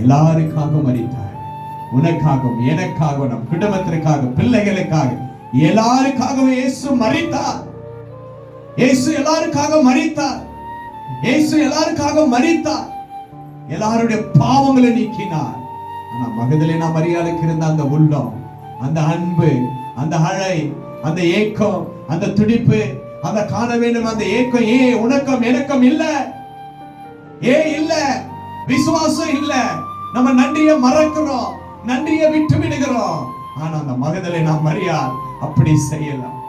எல்லாருக்காக மறித்தார். உனக்காகவும் எனக்காகவும் நம் குடும்பத்திற்காக பிள்ளைகளுக்காக. எல்லாருக்காகவும் இயேசு மறித்தார். இயேசு எல்லாருக்காக மறித்தார். இயேசு எல்லாருக்காக மறித்தார். எல்லாருடைய பாவங்களை நீக்கினார். ஆனா மகதலினா மரியாதைக்கு இருந்த அந்த உள்ளம் அந்த அன்பு அந்த அழை அந்த ஏக்கம் அந்த துடிப்பு அந்த காண வேண்டும். அந்த ஏக்கம் ஏ உனக்கம் எனக்கம் இல்ல. ஏ இல்லை. விசுவாசம் இல்ல. நம்ம நன்றிய மறக்கிறோம். நன்றிய விட்டு விடுகிறோம். ஆனா அந்த மகதலை நாம் மரியாள் அப்படி செய்யலாம்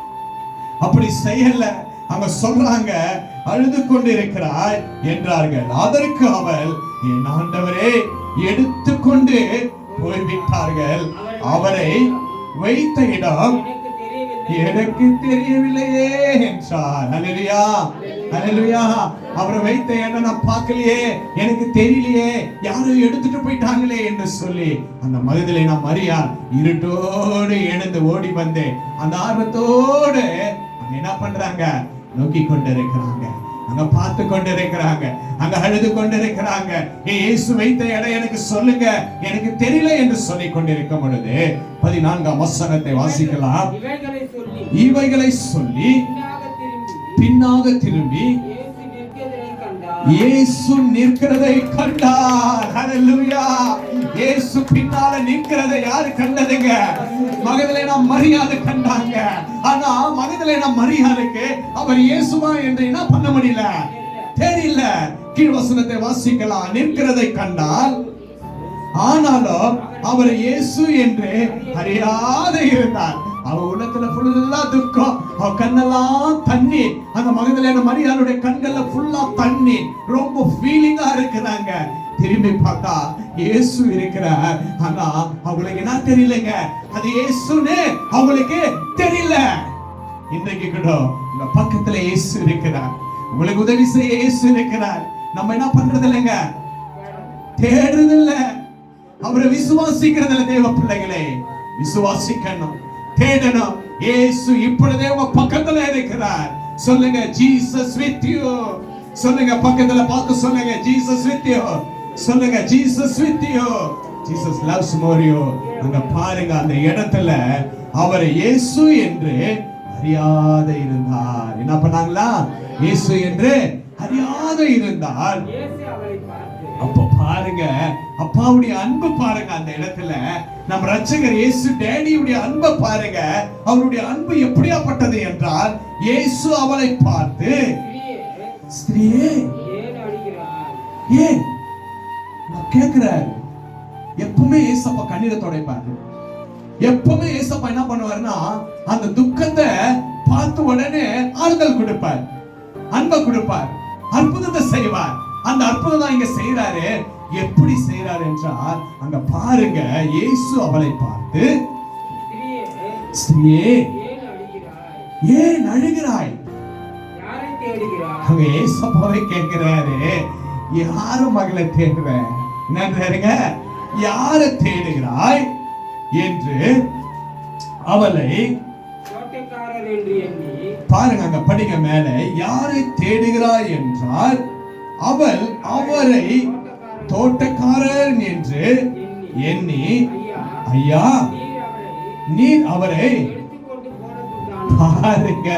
அப்படி செய்யல. அவங்க சொல்றாங்க அழுது கொண்டு இருக்கிறாய் என்றார்கள். அதற்கு அவள் என் ஆண்டவரே எடுத்துக்கொண்டு போய்விட்டார்கள். அவரை வைத்த இடம் எனக்கு தெரியவில்லை தெரியவில்லையே என்றார் ஹalleluya ஹalleluya அவரை வைத்த இடம் நான் பார்க்கலையே? எனக்கு தெரியலையே. யாரோ எடுத்துட்டு போயிட்டாங்களே என்று சொல்லி அந்த மகதிலே நான் மரியா இருட்டோடு எழுந்து ஓடி வந்தேன். அந்த ஆர்வத்தோடு அங்க என்ன பண்றாங்க? நோக்கி கொண்டு இருக்கிறாங்க அங்க பார்த்து கொண்டு இருக்கிறாங்க அங்க அழுது கொண்டு இருக்கிறாங்க ஏ இயேசு வைத்த இடம் எனக்கு சொல்லுங்க. எனக்கு தெரியல என்று சொல்லிக் கொண்டிருக்கும் பொழுது பதினான்காம் வசனத்தை வாசிக்கலாம். இவைகளை சொல்லி சொல்லி பின்னாக திரும்பி இயேசு நிற்கிறதை கண்டார். ஹalleluya இயேசு பின்னால நிற்கிறதை யாரு கண்டதுங்க? மகதலேனா மரியாதை கண்டாங்க. ஆனா மகதலேனா மரியாதைக்கு அவர் இயேசுவா என்று என்ன பண்ண முடியல? தெரியல. கீழ்வசனத்தை வாசிக்கலாம். நிற்கிறதை கண்டால் ஆனாலும் அவர் இயேசு என்று அறியாத இருந்தார். அவ உள்ளத்துல ஃபுல்லா துக்கம். அவ கண்ணெல்லாம் தண்ணி அந்த மகதலேன மரியாளுடைய கண்கள்ல ஃபுல்லா தண்ணி ரொம்ப ஃபீலிங்கா இருக்கிறாங்க. திரும்பி பார்த்தா இயேசு இருக்கிறார். ஆனா அவங்களுக்கு என்ன தெரியலங்க? அது இயேசுன்னு அவங்களுக்கு தெரியல. இன்றைக்கு கூட உங்க பக்கத்துல இயேசு இருக்கிறார். உங்களுக்கு உதவி செய்ய இயேசு இருக்கிறார். நம்ம என்ன பண்றது இல்லைங்க தேடுறது இல்லை அவரை விசுவாசிக்கிறது இல்லை தேவ பிள்ளைகளே. விசுவாசிக்கணும். தேடணும். இயேசு இப்பொழுதே உங்க பக்கத்துல இருக்கிறார். சொல்லுங்க ஜீசஸ் வித் யூ. சொல்லுங்க பக்கத்துல பார்த்து சொல்லுங்க ஜீசஸ் வித் யூ. சொல்லுங்க Jesus with you. Jesus loves more you அங்க பாருங்க அந்த இடத்துல அவர் இயேசு என்று அறியாத இருந்தார். என்ன பண்ணாங்களா? இயேசு என்று அறியாத இருந்தால் பாருங்க. அப்பாவுடைய அன்பு பாருங்க அந்த இடத்துல. நம் ரட்சகர் இயேசு டேடியுடைய அன்பை பாருங்க. அவருடைய அன்பு எப்படியாப்பட்டது என்றால் இயேசு அவளை பார்த்து ஸ்திரீயே, ஏன்? நான் கேட்கிறாரு எப்பவுமே ஏசப்பா கண்ணீரை துடைப்பாரு. எப்பவுமே ஏசப்பா என்ன பண்ணுவாருன்னா அந்த துக்கத்தை பார்த்த உடனே ஆறுதல் கொடுப்பார். அன்பை கொடுப்பார். அற்புதத்தை செய்வார். அந்த அற்புதம் தான் இங்க செய்யறாரு எப்படி செய்யறாரு என்றால் அங்க பாருங்க இயேசு அவளை பார்த்து ஸ்திரீயே, ஏன் அழுகிறாய்? அங்க ஏசப்பாவை கேட்கிறாரு யாரு மகளை தேடுற? என்னன்றாருங்க யார தேடுகிறாய்? என்று அவளை பாருங்க அங்க படிங்க மேல யாரை தேடுகிறாய்? என்றால் அவள் அவரை தோட்டக்காரர் என்று எண்ணி ஐயா நீர் அவரை பாருங்க.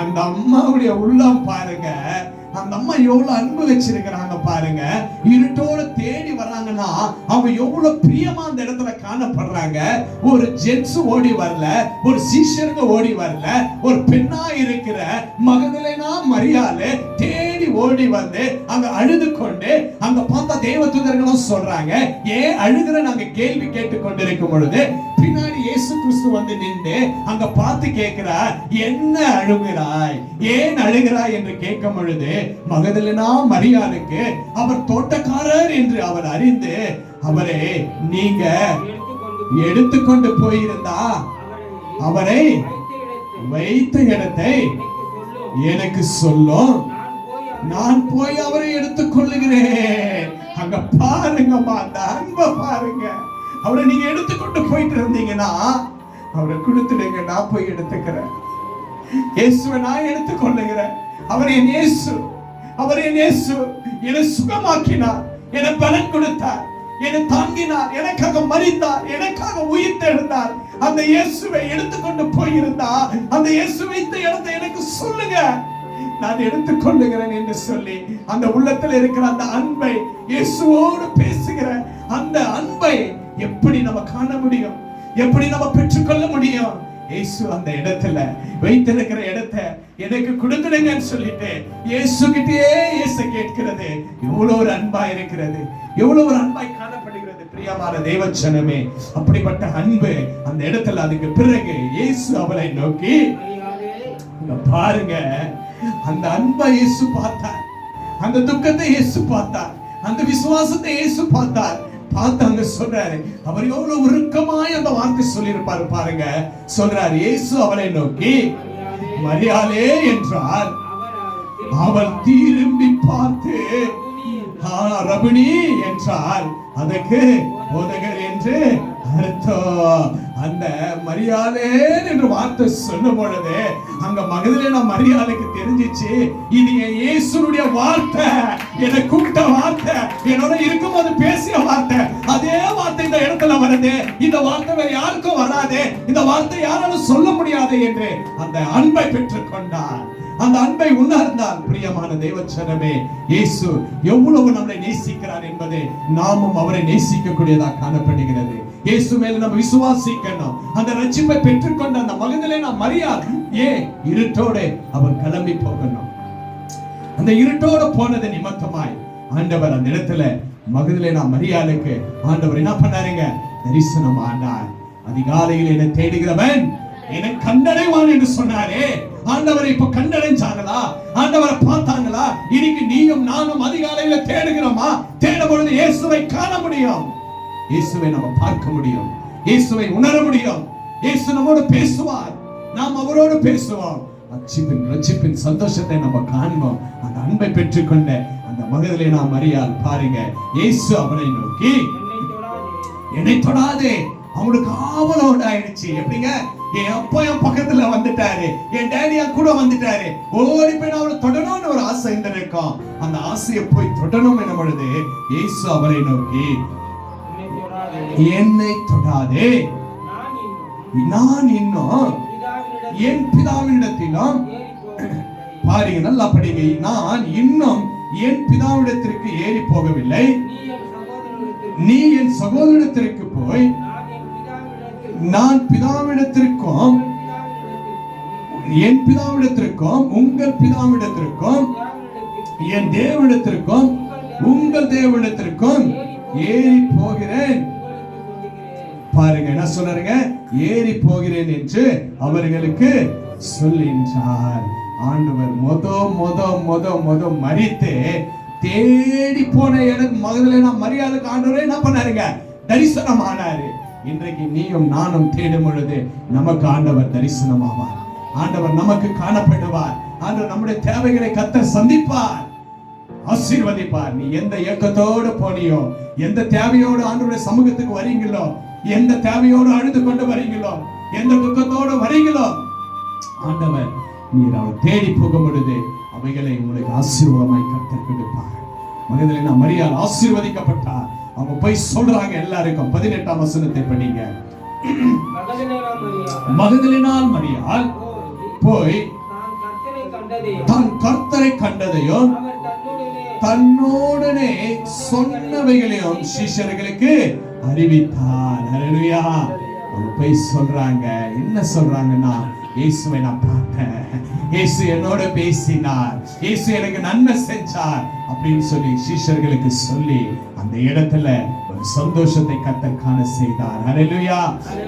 அந்த அம்மாவுடைய உள்ளம் பாருங்க. அந்த அம்மா எவ்வளவு அன்பு வச்சிருக்கிறாங்க பாருங்க. இருட்டோட தேடி வர்றாங்கன்னா அவங்க எவ்வளவு பிரியமா அந்த இடத்துல காணப்படுறாங்க. ஒரு ஜென்ஸ் ஓடி வரல ஒரு சீஷருங்க ஓடி வரல ஒரு பெண்ணா இருக்கிற மகதலேனா மரியாதை தேடி ஓடி வந்து அங்க அழுது கொண்டு அங்க பார்த்தா தேவ தூதர்களும் சொல்றாங்க ஏன் அழுகிற நாங்க கேள்வி கேட்டு கொண்டிருக்கும் பொழுது பின்னாடி இயேசு கிறிஸ்து வந்து நின்று அங்க பார்த்து கேட்கிறார் என்ன அழுகிறாய்? ஏன் அழுகிறாய்? என்று கேட்கும் பொழுது மகதலினா மரியாளுக்கு அவர் தோட்டக்காரர் என்று அவர் அறிந்து அவரே நீங்க எடுத்துக்கொண்டு போயிருந்தா அவரை வைத்த இடத்தை எனக்கு சொல்லும் நான் போய் அவரை எடுத்துக் கொள்ளுகிறேன். அங்க பாருங்கம்மா அந்த அன்பை பாருங்க. அவரை நீங்க எடுத்துக்கொண்டு போயிட்டு இருந்தீங்கன்னா அவரை கொடுத்துடுங்க நான் போய் எடுத்துக்கிறேன். இயேசுவை நான் எடுத்துக் கொள்ளுகிறேன். அவர் என் இயேசு. அவர் என் இயேசு. என்னை சுகமாக்கினார். எனக்கு பலன் கொடுத்தார். என்னை தாங்கினார். எனக்காக மறித்தார் எனக்காக உயிர் தெழுந்தார். அந்த இயேசுவை எடுத்துக்கொண்டு போயிருந்தா அந்த இயேசு வைத்த இடத்தை எனக்கு சொல்லுங்க. நான் எடுத்துக்கொள்ளுகிறேன் என்று சொல்லி அந்த உள்ளத்தில் இருக்கிற அந்த அன்பை இயேசுவோடு பேசுகிற அந்த அன்பை எப்படி நம்ம காண முடியும்? எப்படி நம்ம பெற்றுக்கொள்ள முடியும்? இயேசு அந்த இடத்துல வைத்திருக்கிற இடத்தை எனக்கு கொடுத்துடுங்கன்னு சொல்லிட்டு இயேசு கிட்டே இயேசு கேட்கிறது. எவ்வளவு ஒரு அன்பா இருக்கிறது. எவ்வளவு ஒரு அன்பாய் காணப்படுகிறது பிரியமான தேவச்சனமே அப்படிப்பட்ட அன்பு அந்த இடத்துல அதுக்கு பிறகு இயேசு அவளை நோக்கி பாருங்க அந்த அன்பை இயேசு பார்த்தார். அந்த துக்கத்தை இயேசு பார்த்தார். அந்த விசுவாசத்தை இயேசு பார்த்தார். பார்த்து அங்க சொல்றாரு அவர் எவ்வளவு உருக்கமாய் அந்த வார்த்தை சொல்லியிருப்பாரு பாருங்க. சொல்றாரு இயேசு அவளை நோக்கி மரியாதை மரியாளே என்றார். அவள் திரும்பி பார்த்து ரபிணி என்றால் அதற்கு போதகர் என்று அர்த்தம். அந்த மரியாதை என்று வார்த்தை சொல்லும் பொழுது அங்க மகதிலேன மரியாதைக்கு தெரிஞ்சிச்சு. இது என் இயேசுனுடைய வார்த்தை. என்னை கூப்பிட்ட வார்த்தை. என்னோட இருக்கும்போது பேசிய வார்த்தை. அதே வார்த்தை இந்த இடத்துல வருது. இந்த வார்த்தை வேற யாருக்கும் வராது. இந்த வார்த்தை யாராலும் சொல்ல முடியாது என்று அந்த அன்பை பெற்றுக்கொண்டார். அந்த அன்பை உணர்ந்தால் பிரியமான தேவச்சனமே இயேசு எவ்வளவு நம்மளை நேசிக்கிறார் என்பதை நாமும் அவரை நேசிக்கக்கூடியதாக காணப்படுகிறது. இயேசு மேல நம்ம விசுவாசிக்கணும். அந்த ரட்சிப்பை பெற்றுக்கொண்ட அந்த மகனிலே நாம் மரியாது ஏன் இருட்டோட அவர் கிளம்பி போகணும். அந்த இருட்டோட போனது நிமித்தமாய் ஆண்டவர் அந்த இடத்துல மகதிலே நான் மரியாதைக்கு ஆண்டவர் என்ன பண்ணாருங்க? தரிசனம் ஆனார் அதிகாலையில் என்னை தேடுகிறவன் என்னை கண்டடைவான் என்று சொன்னாரே. ஆண்டவரை இப்ப கண்டடைஞ்சாங்களா ஆண்டவரை பார்த்தாங்களா இன்னைக்கு நீயும் நானும் அதிகாலையில தேடுகிறோமா? தேடும் பொழுது இயேசுவை காண முடியும். இயேசுவை நம்ம பார்க்க முடியும். இயேசுவை உணர முடியும். இயேசு நம்மோடு பேசுவார். நாம் அவரோடு பேசுவோம். அச்சிப்பின் ரட்சிப்பின் சந்தோஷத்தை நம்ம காண்போம். அந்த அன்பை பெற்றுக்கொண்ட அந்த மகதிலே நாம் அறியால் பாருங்க. இயேசு அவனை நோக்கி என்னை தொடாதே. என்னை தொடாதே. அவனுக்கு ஆவலோட ஆயிடுச்சு. எப்படிங்க? என் அப்பா என் பக்கத்துல வந்துட்டாரு. என் டேடி என் கூட வந்துட்டாரு. ஓடி போய் நான் தொடணும்னு ஒரு ஆசை இருந்திருக்கும் அந்த ஆசையை போய் தொடணும் என்ன பொழுது இயேசு அவரை நோக்கி என்னை தொடாதே. நான் இன்னும் என் பிதாவினிடத்திலும் பாருங்க நல்லா படிங்க. நான் இன்னும் என் பிதாவிடத்திற்கு ஏறி போகவில்லை. நீ என் நீ என் சகோதரத்திற்கு போய் நான் பிதாவிடத்திற்கும் என் பிதாவிடத்திற்கும் உங்கள் பிதாவிடத்திற்கும் என் தேவனிடத்திற்கும் உங்கள் தேவனிடத்திற்கும் ஏறி போகிறேன். பாருங்க என்ன சொல்றாருங்க ஏறி போகிறேன் என்று அவர்களுக்கு சொல்லின்றார். ஆண்டவர் மொத மொத மொத மொத மறித்து தேடி போன எனக்கு மகதில நான் மரியாதைக்கு ஆண்டவரே என்ன பண்ணாருங்க? தரிசனம் ஆனாரு இன்றைக்கு நீயும் நானும் தேடும் பொழுது நமக்கு ஆண்டவர் தரிசனமாவார். ஆண்டவர் நமக்கு காணப்படுவார். ஆண்டவர் நம்முடைய தேவைகளை கத்த சந்திப்பார். ஆசீர்வதிப்பார். நீ எந்த இயக்கத்தோடு போனியோ எந்த தேவையோடு ஆண்டவருடைய சமூகத்துக்கு வரீங்களோ எந்த தேவையோடு அழுது கொண்டு வரீங்களோ எந்த துக்கத்தோடு வரீங்களோ ஆண்டவர் நீர் அவள் தேடி போகும் பொழுது அவைகளை உங்களுக்கு ஆசீர்வாதமாய் கத்தர் கொடுப்பார். மனிதனை நான் மரியாதை ஆசீர்வதிக்கப்பட்டார் அவங்க போய் சொல்றாங்க எல்லாருக்கும். பதினெட்டாம் வசனத்தை படிங்க. மகதலினால் மரியாள் போய் தான் கர்த்தரை கண்டதையும் தன்னுடனே சொன்னவைகளையும் சிஷ்யர்களுக்கு அறிவித்தார். ஹalleluya. அவங்க போய் சொல்றாங்க. என்ன சொல்றாங்கன்னா இயேசுவை நான் பார்த்தேன். இயேசு என்னோட பேசினார். இயேசு எனக்கு நன்மை செஞ்சார். அப்படின்னு சொல்லி சீஷர்களுக்கு சொல்லி அந்த இடத்துல ஒரு சந்தோஷத்தை கத்தர் காண செய்தார். ஹalleluya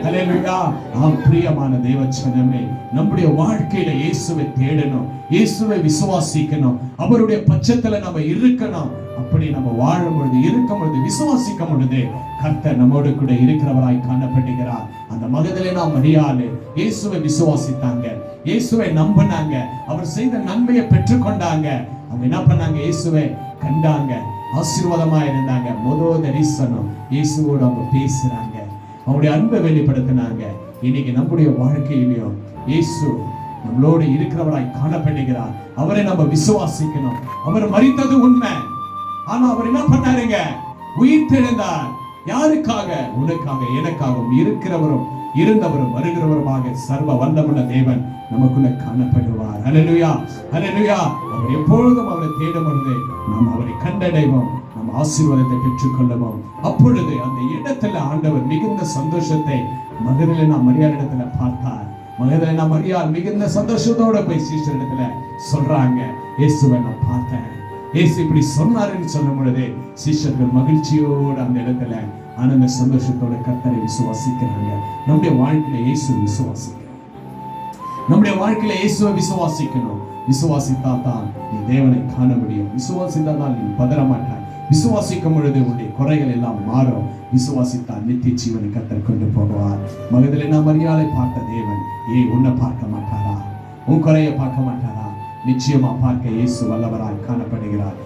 ஹalleluya ஆம் பிரியமான தேவச்சனமே நம்முடைய வாழ்க்கையில இயேசுவை தேடணும் இயேசுவை விசுவாசிக்கணும் அவருடைய பட்சத்துல நம்ம இருக்கணும். அப்படி நம்ம வாழும் பொழுது இருக்கும் பொழுது விசுவாசிக்கும் பொழுது கர்த்தர் நம்மோடு கூட இருக்கிறவராய் காணப்படுகிறார். அந்த மகதலேனா மரியாளு இயேசுவை விசுவாசித்தாங்க. இயேசுவை நம்பினாங்க. அவர் செய்த நன்மையை பெற்றுக்கொண்டாங்க. அவங்க என்ன பண்ணாங்க? இயேசுவை கண்டாங்க. ஆசீர்வாதமா இருந்தாங்க. முதல் தரிசனம். இயேசுவோடு அவங்க பேசுறாங்க. அவருடைய அன்பை வெளிப்படுத்தினாங்க. இன்னைக்கு நம்முடைய வாழ்க்கையிலையும் இயேசு நம்மளோடு இருக்கிறவராய் காணப்படுகிறார். அவரை நம்ம விசுவாசிக்கணும். அவர் மறித்தது உண்மை. ஆனா அவர் என்ன பண்ணாருங்க? உயிர் தெழுந்தார் யாருக்காக? உனக்காக எனக்காகவும் இருக்கிறவரும் இருந்தவரும் வருகிறவருமாக சர்வ வல்லமுள்ள தேவன் நமக்குள்ள காணப்படுவார். அலலுயா அலலுயா அவர் எப்பொழுதும் அவரை தேடும் பொழுது நாம் அவரை கண்டடைவோம் நாம் ஆசீர்வாதத்தை பெற்றுக்கொள்ளுவோம். அப்பொழுது அந்த இடத்துல ஆண்டவர் மிகுந்த சந்தோஷத்தை மகரில் நாம் மரியாதை பார்த்தார். நான் மரியாள் மிகுந்த சந்தோஷத்தோட போய் இடத்துல சொல்றாங்க இயேசுவை நான் பார்த்தேன். இயேசு இப்படி சொன்னாருன்னு சொல்லும் பொழுது சிஷ்யர்கள் மகிழ்ச்சியோடு அந்த இடத்துல ஆனந்த சந்தோஷத்தோட கத்தரை விசுவாசிக்கிறாங்க. நம்முடைய வாழ்க்கையில இயேசு விசுவாசிக்கிறார். நம்முடைய வாழ்க்கையில இயேசுவை விசுவாசிக்கணும். விசுவாசித்தா தான் நீ தேவனை காண முடியும். விசுவாசித்தா தான் நீ பதற மாட்டாய். விசுவாசிக்கும் பொழுது உன்னுடைய குறைகள் எல்லாம் மாறும். விசுவாசித்தால் நித்திய ஜீவனை கத்தர் கொண்டு போவார். மகதில் என்ன மரியாதை பார்த்த தேவன் ஏய் உன்னை பார்க்க மாட்டாரா? உன் குறையை பார்க்க மாட்டாரா? நிச்சயமா பார்க்க இயேசு வல்லவராய் காணப்படுகிறார்.